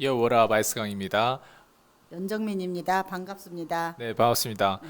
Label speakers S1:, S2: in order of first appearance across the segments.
S1: 예, 워라 마이스강입니다.
S2: 연정민입니다. 반갑습니다.
S1: 네, 반갑습니다.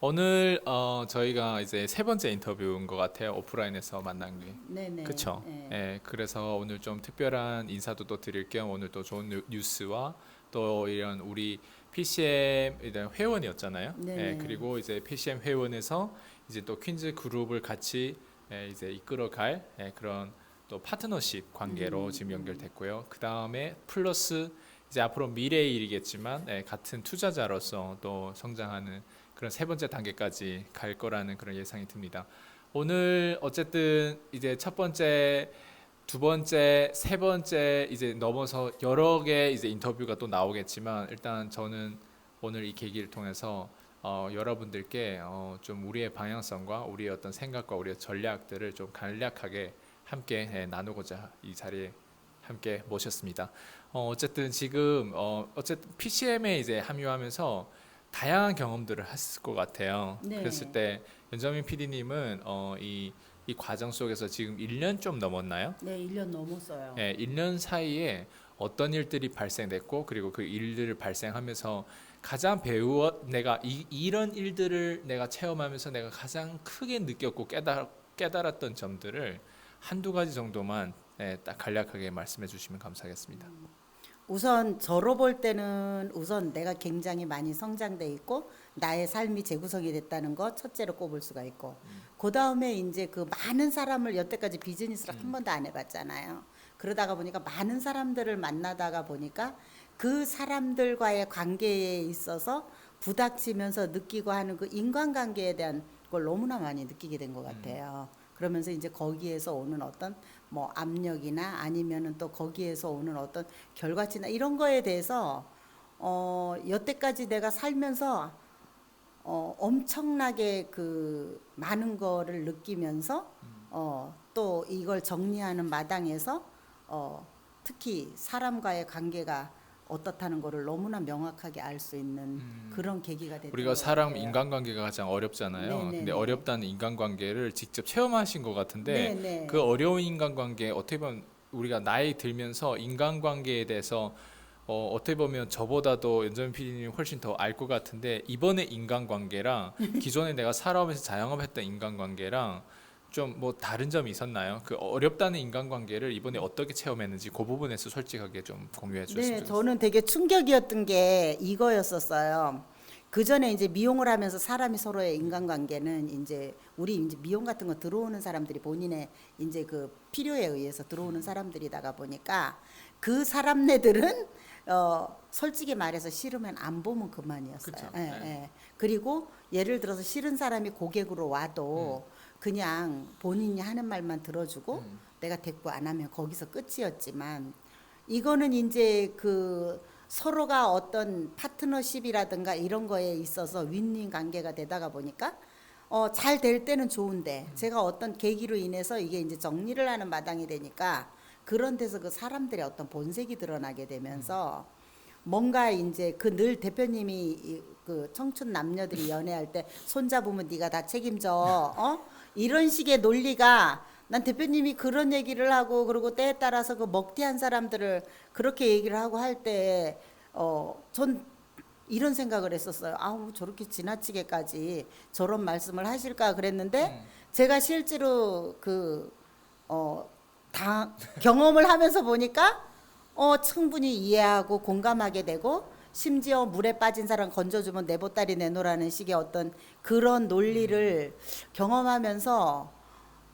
S1: 오늘 어, 저희가 이제 세 번째 인터뷰인 것 같아요. 오프라인에서 만난 게.
S2: 네네.
S1: 그렇죠.
S2: 네.
S1: 예, 그래서 오늘 좀 특별한 인사도 또 드릴 겸 오늘 또 좋은 뉴- 뉴스와 또 이런 우리 PCM 일단 회원이었잖아요.
S2: 네네.
S1: 예, 그리고 이제 PCM 회원에서 이제 또 퀸즈 그룹을 같이 예, 이제 이끌어갈 예, 그런 또 파트너십 관계로
S2: 음,
S1: 지금 연결됐고요. 그 다음에 플러스 이제 앞으로 미래의 일이겠지만 예, 같은 투자자로서 또 성장하는 그런 세 번째 단계까지 갈 거라는 그런 예상이 듭니다. 오늘 어쨌든 이제 첫 번째, 두 번째, 세 번째 이제 넘어서 여러 개 이제 인터뷰가 또 나오겠지만 일단 저는 오늘 이 계기를 통해서 어, 여러분들께 어, 좀 우리의 방향성과 우리의 어떤 생각과 우리의 전략들을 좀 간략하게 함께 예, 나누고자 이 자리에 함께 모셨습니다. 어, 어쨌든 지금 어, 어쨌든 PCM에 이제 합류하면서 다양한 경험들을 했을 것 같아요.
S2: 네.
S1: 그랬을 때 연정민 PD님은 어, 이, 이 과정 속에서 지금 1년 좀 넘었나요?
S2: 네, 1년 넘었어요.
S1: 예, 1년 사이에 어떤 일들이 발생됐고 그리고 그 일들을 발생하면서 가장 배우 내가 이, 이런 일들을 내가 체험하면서 내가 가장 크게 느꼈고 깨달, 깨달았던 점들을 한두 가지 정도만 예, 딱 간략하게 말씀해 주시면 감사하겠습니다.
S2: 우선 저로 볼 때는 우선 내가 굉장히 많이 성장돼 있고 나의 삶이 재구성이 됐다는 것 첫째로 꼽을 수가 있고 그 다음에 이제 그 많은 사람을 여태까지 비즈니스를 한 번도 안 해봤잖아요. 그러다가 보니까 많은 사람들을 만나다가 보니까 그 사람들과의 관계에 있어서 부닥치면서 느끼고 하는 그 인간관계에 대한 걸 너무나 많이 느끼게 된 것 같아요. 그러면서 이제 거기에서 오는 어떤 뭐 압력이나 아니면은 또 거기에서 오는 어떤 결과치나 이런 거에 대해서 어 여태까지 내가 살면서 어 엄청나게 그 많은 거를 느끼면서 어또 이걸 정리하는 마당에서 어 특히 사람과의 관계가 어떻다는 거를 너무나 명확하게 알 수 있는 그런 계기가 됐던
S1: 우리가
S2: 것
S1: 사람
S2: 같아요.
S1: 인간관계가 가장 어렵잖아요.
S2: 네네네.
S1: 근데 어렵다는 인간관계를 직접 체험하신 것 같은데
S2: 네네.
S1: 그 어려운 인간관계 어떻게 보면 우리가 나이 들면서 인간관계에 대해서 어, 어떻게 보면 저보다도 연전 PD님 훨씬 더 알 것 같은데 이번에 인간관계랑 기존에 내가 살아오면서 자영업했던 인간관계랑 좀 뭐 다른 점이 있었나요? 그 어렵다는 인간관계를 이번에 어떻게 체험했는지 그 부분에서 솔직하게 좀 공유해 주셨으면
S2: 네,
S1: 좋겠습니다.
S2: 저는 되게 충격이었던 게 이거였었어요. 그 전에 이제 미용을 하면서 사람이 서로의 인간관계는 이제 우리 이제 미용 같은 거 들어오는 사람들이 본인의 이제 그 필요에 의해서 들어오는 사람들이다가 보니까 그 사람네들은 어 솔직히 말해서 싫으면 안 보면 그만이었어요.
S1: 그쵸.
S2: 예,
S1: 네.
S2: 예. 그리고 예를 들어서 싫은 사람이 고객으로 와도 그냥 본인이 하는 말만 들어주고
S1: 음.
S2: 내가 대꾸 안 하면 거기서 끝이었지만 이거는 이제 그 서로가 어떤 파트너십이라든가 이런 거에 있어서 윈윈 관계가 되다가 보니까 어, 잘 될 때는 좋은데 제가 어떤 계기로 인해서 이게 이제 정리를 하는 마당이 되니까 그런 데서 그 사람들의 어떤 본색이 드러나게 되면서 뭔가 이제 그 늘 대표님이 이- 그 청춘 남녀들이 연애할 때 손잡으면 네가 다 책임져 어 이런 식의 논리가 난 대표님이 그런 얘기를 하고 그리고 때에 따라서 그 먹튀한 사람들을 그렇게 얘기를 하고 할 때 어 전 이런 생각을 했었어요. 아우 저렇게 지나치게까지 저런 말씀을 하실까 그랬는데 제가 실제로 그, 그어다 경험을 하면서 보니까 어 충분히 이해하고 공감하게 되고 심지어 물에 빠진 사람 건져주면 내 보따리 내놓으라는 식의 어떤 그런 논리를 경험하면서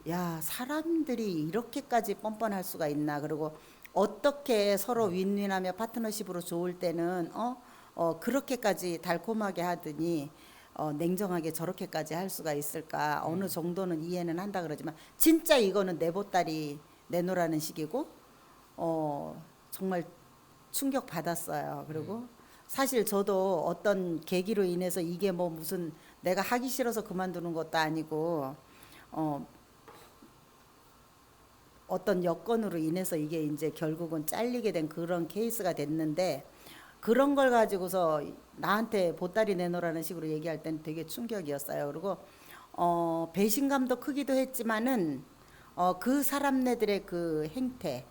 S2: 야 사람들이 이렇게까지 뻔뻔할 수가 있나? 그리고 어떻게 서로 윈윈하며 파트너십으로 좋을 때는 어, 어 그렇게까지 달콤하게 하더니 어, 냉정하게 저렇게까지 할 수가 있을까? 어느 정도는 이해는 한다 그러지만 진짜 이거는 내 보따리 내놓으라는 식이고 어 정말 충격 받았어요. 그리고 사실 저도 어떤 계기로 인해서 이게 뭐 무슨 내가 하기 싫어서 그만두는 것도 아니고 어 어떤 여건으로 인해서 이게 이제 결국은 잘리게 된 그런 케이스가 됐는데 그런 걸 가지고서 나한테 보따리 내놓으라는 식으로 얘기할 때는 되게 충격이었어요. 그리고 어 배신감도 크기도 했지만은 어 그 사람네들의 그 행태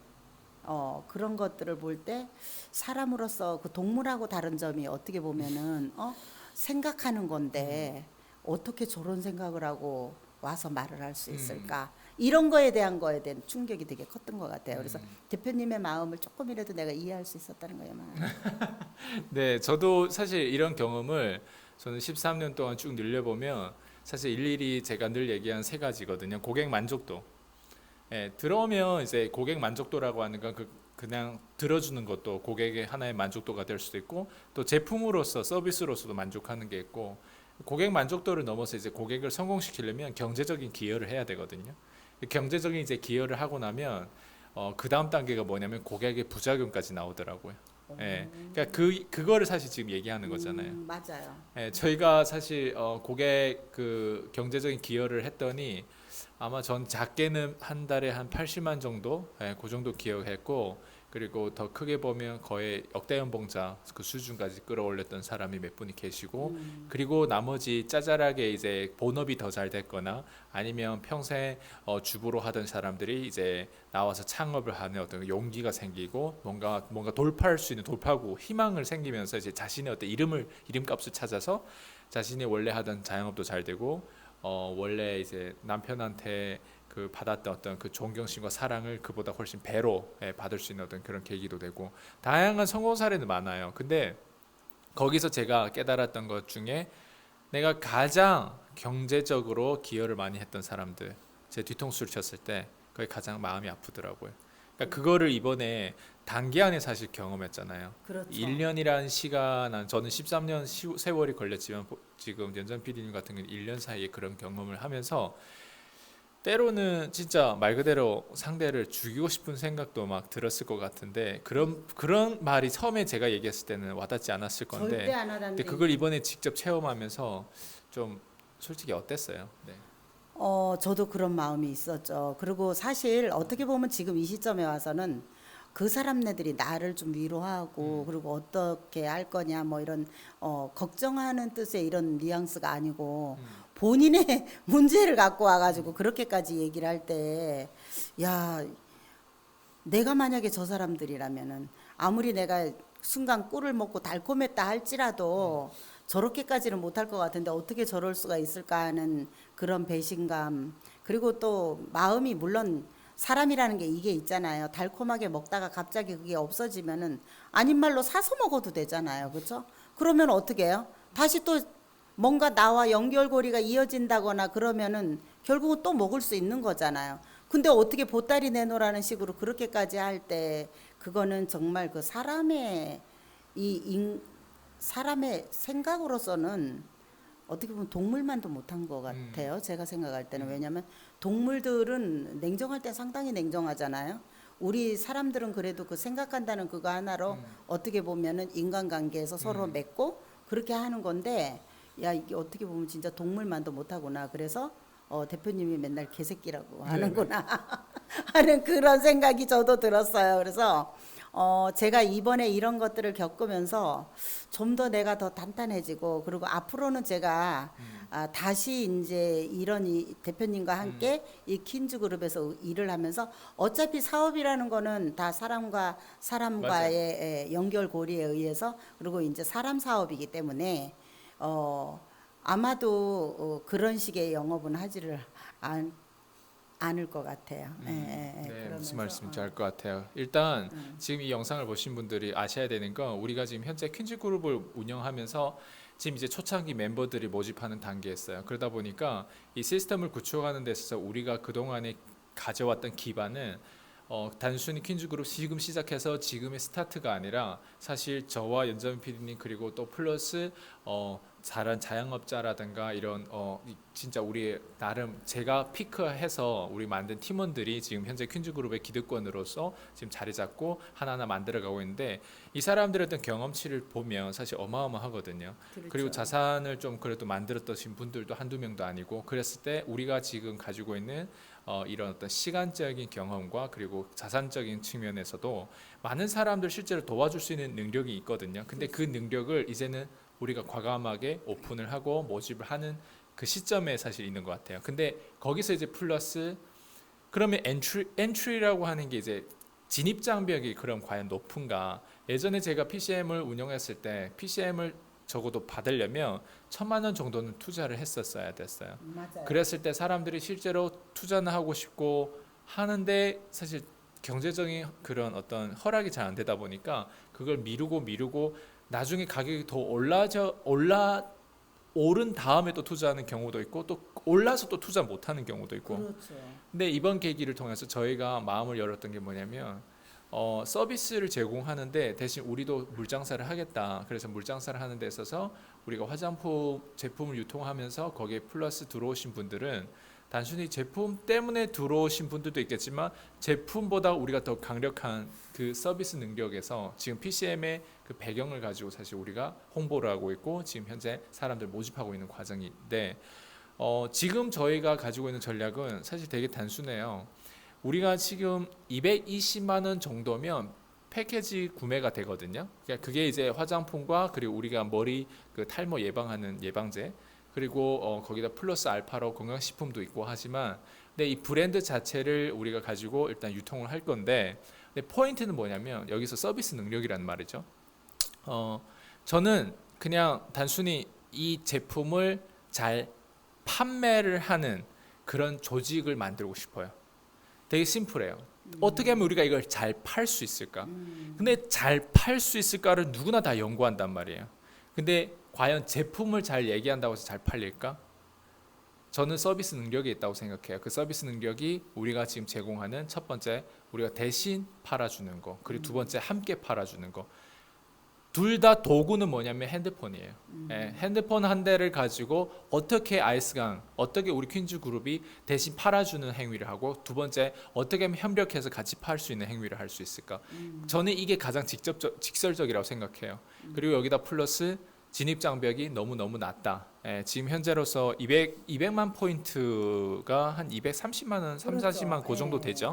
S2: 어, 그런 것들을 볼 때 사람으로서 그 동물하고 다른 점이 어떻게 보면은 어, 생각하는 건데 어떻게 저런 생각을 하고 와서 말을 할수
S1: 음.
S2: 있을까? 이런 거에 대한 거에 대한 충격이 되게 컸던 것 같아요. 그래서
S1: 음.
S2: 대표님의 마음을 조금이라도 내가 이해할 수 있었다는 거예요.
S1: 네, 저도 사실 이런 경험을 저는 13년 동안 쭉 늘려보면 사실 일일이 제가 늘 얘기한 세 가지거든요. 고객 만족도. 예, 들어오면 이제 고객 만족도라고 하는 건 그, 그냥 들어주는 것도 고객의 하나의 만족도가 될 수도 있고 또 제품으로서 서비스로서도 만족하는 게 있고 고객 만족도를 넘어서 이제 고객을 성공시키려면 경제적인 기여를 해야 되거든요. 경제적인 이제 기여를 하고 나면 어, 그 다음 단계가 뭐냐면 고객의 부작용까지 나오더라고요. 예, 그러니까 그 그거를 사실 지금 얘기하는 거잖아요.
S2: 음, 맞아요.
S1: 예, 저희가 사실 어, 고객 그 경제적인 기여를 했더니 아마 전 작게는 한 달에 한 80만 정도, 예, 그 정도 기여했고 그리고 더 크게 보면 거의 역대 연봉자 그 수준까지 끌어올렸던 사람이 몇 분이 계시고
S2: 음,
S1: 그리고 나머지 짜잘하게 이제 본업이 더 잘 됐거나 아니면 평생 어, 주부로 하던 사람들이 이제 나와서 창업을 하는 어떤 용기가 생기고 뭔가 뭔가 돌파할 수 있는 돌파구 희망을 생기면서 이제 자신의 어떤 이름을 이름값을 찾아서 자신이 원래 하던 자영업도 잘 되고 어 원래 이제 남편한테 그 받았던 어떤 그 존경심과 사랑을 그보다 훨씬 배로 예, 받을 수 있는 어떤 그런 계기도 되고 다양한 성공 사례는 많아요. 근데 거기서 제가 깨달았던 것 중에 내가 가장 경제적으로 기여를 많이 했던 사람들 제 뒤통수를 쳤을 때 그게 가장 마음이 아프더라고요. 그러니까 그거를 이번에 단기 안에 사실 경험했잖아요.
S2: 그렇죠.
S1: 1년이라는 시간 한 저는 13년 시, 세월이 걸렸지만 보- 지금 연전 PD님 같은 경우는 1년 사이에 그런 경험을 하면서 때로는 진짜 말 그대로 상대를 죽이고 싶은 생각도 막 들었을 것 같은데 그런 그런 말이 처음에 제가 얘기했을 때는 와닿지 않았을 건데
S2: 절대 안 하다는
S1: 근데 그걸 이번에 직접 체험하면서 좀 솔직히 어땠어요? 네.
S2: 어, 저도 그런 마음이 있었죠. 그리고 사실 어떻게 보면 지금 이 시점에 와서는 그 사람네들이 나를 좀 위로하고 그리고 어떻게 할 거냐 뭐 이런 어, 걱정하는 뜻의 이런 뉘앙스가 아니고 본인의 문제를 갖고 와가지고 그렇게까지 얘기를 할 때 야, 내가 만약에 저 사람들이라면은 아무리 내가 순간 꿀을 먹고 달콤했다 할지라도 저렇게까지는 못할 것 같은데 어떻게 저럴 수가 있을까 하는 그런 배신감 그리고 또 마음이 물론 사람이라는 게 이게 있잖아요. 달콤하게 먹다가 갑자기 그게 없어지면은 아닌 말로 사서 먹어도 되잖아요. 그렇죠? 그러면 어떻게 해요? 다시 또 뭔가 나와 연결고리가 이어진다거나 그러면은 결국은 또 먹을 수 있는 거잖아요. 근데 어떻게 보따리 내놓으라는 식으로 그렇게까지 할 때 그거는 정말 그 사람의 이 인, 사람의 생각으로서는 어떻게 보면 동물만도 못한 것 같아요. 제가 생각할 때는 왜냐하면 동물들은 냉정할 때 상당히 냉정하잖아요. 우리 사람들은 그래도 그 생각한다는 그거 하나로 어떻게 보면은 인간관계에서 서로
S1: 음.
S2: 맺고 그렇게 하는 건데 야 이게 어떻게 보면 진짜 동물만도 못하구나. 그래서 어, 대표님이 맨날 개새끼라고 하는구나 하는 그런 생각이 저도 들었어요. 그래서 어, 제가 이번에 이런 것들을 겪으면서 좀 더 내가 더 단단해지고 그리고 앞으로는 제가 아, 다시 이제 이런 이 대표님과 함께 이 킨즈 그룹에서 일을 하면서 어차피 사업이라는 거는 다 사람과 사람과의 예, 연결고리에 의해서 그리고 이제 사람 사업이기 때문에 어, 아마도 어, 그런 식의 영업은 하지를 않, 않을 것 같아요. 예, 예, 예.
S1: 네, 무슨 말씀인지
S2: 어.
S1: 알것 같아요. 일단
S2: 음.
S1: 지금 이 영상을 보신 분들이 아셔야 되는 건 우리가 지금 현재 퀸즈 그룹을 운영하면서 지금 이제 초창기 멤버들이 모집하는 단계였어요. 그러다 보니까 이 시스템을 구축하는 데 있어서 우리가 그 동안에 가져왔던 기반은 어, 단순히 퀸즈 그룹 지금 시작해서 지금의 스타트가 아니라 사실 저와 연정 PD님 그리고 또 플러스 어, 잘한 자영업자라든가 이런 어, 이- 진짜 우리 나름 제가 피크해서 우리 만든 팀원들이 지금 현재 퀸즈 그룹의 기득권으로서 지금 자리 잡고 하나하나 만들어가고 있는데 이 사람들의 어떤 경험치를 보면 사실 어마어마하거든요.
S2: 그렇죠.
S1: 그리고 자산을 좀 그래도 만들었던 분들도 한두 명도 아니고 그랬을 때 우리가 지금 가지고 있는 어, 이런 어떤 시간적인 경험과 그리고 자산적인 측면에서도 많은 사람들 실제로 도와줄 수 있는 능력이 있거든요. 근데 그 능력을 이제는 우리가 과감하게 오픈을 하고 모집을 하는 그 시점에 사실 있는 것 같아요. 근데 거기서 이제 플러스 그러면 엔트리 엔트리라고 하는 게 이제 진입 장벽이 그럼 과연 높은가? 예전에 제가 PCM을 운영했을 때 PCM을 적어도 받으려면 천만 원 정도는 투자를 했었어야 됐어요.
S2: 맞아요.
S1: 그랬을 때 사람들이 실제로 투자는 하고 싶고 하는데 사실 경제적인 그런 어떤 허락이 잘 안 되다 보니까 그걸 미루고 미루고 나중에 가격이 더 올라져 올라 오른 다음에 또 투자하는 경우도 있고 또 올라서 또 투자 못 하는 경우도 있고
S2: 그렇죠.
S1: 근데 이번 계기를 통해서 저희가 마음을 열었던 게 뭐냐면 어, 서비스를 제공하는데 대신 우리도 물장사를 하겠다. 그래서 물장사를 하는 데 있어서 우리가 화장품 제품을 유통하면서 거기에 플러스 들어오신 분들은 단순히 제품 때문에 들어오신 분들도 있겠지만 제품보다 우리가 더 강력한 그 서비스 능력에서 지금 PCM의 그 배경을 가지고 사실 우리가 홍보를 하고 있고 지금 현재 사람들 모집하고 있는 과정인데 어, 지금 저희가 가지고 있는 전략은 사실 되게 단순해요. 우리가 지금 220만 원 정도면 패키지 구매가 되거든요. 그러니까 그게 이제 화장품과 그리고 우리가 머리 그 탈모 예방하는 예방제 그리고 어, 거기다 플러스 알파로 건강식품도 있고 하지만 근데 이 브랜드 자체를 우리가 가지고 일단 유통을 할 건데 근데 포인트는 뭐냐면 여기서 서비스 능력이라는 말이죠. 어, 저는 그냥 단순히 이 제품을 잘 판매를 하는 그런 조직을 만들고 싶어요. 되게 심플해요. 어떻게 하면 우리가 이걸 잘 팔 수 있을까? 근데 잘 팔 수 있을까를 누구나 다 연구한단 말이에요. 근데 과연 제품을 잘 얘기한다고 해서 잘 팔릴까? 저는 서비스 능력이 있다고 생각해요. 그 서비스 능력이 우리가 지금 제공하는 첫 번째 우리가 대신 팔아주는 거, 그리고 두 번째 함께 팔아주는 거. 둘 다 도구는 뭐냐면 핸드폰이에요. 예, 핸드폰 한 대를 가지고 어떻게 아이스강, 어떻게 우리 퀸즈 그룹이 대신 팔아주는 행위를 하고 두 번째 어떻게 하면 협력해서 같이 팔 수 있는 행위를 할 수 있을까? 저는 이게 가장 직접적, 직설적이라고 생각해요. 그리고 여기다 플러스 진입 장벽이 너무 너무 낮다. 예, 지금 현재로서 200 200만 포인트가 한 230만 원, 3,
S2: 그렇죠.
S1: 40만 그 정도
S2: 예.
S1: 되죠.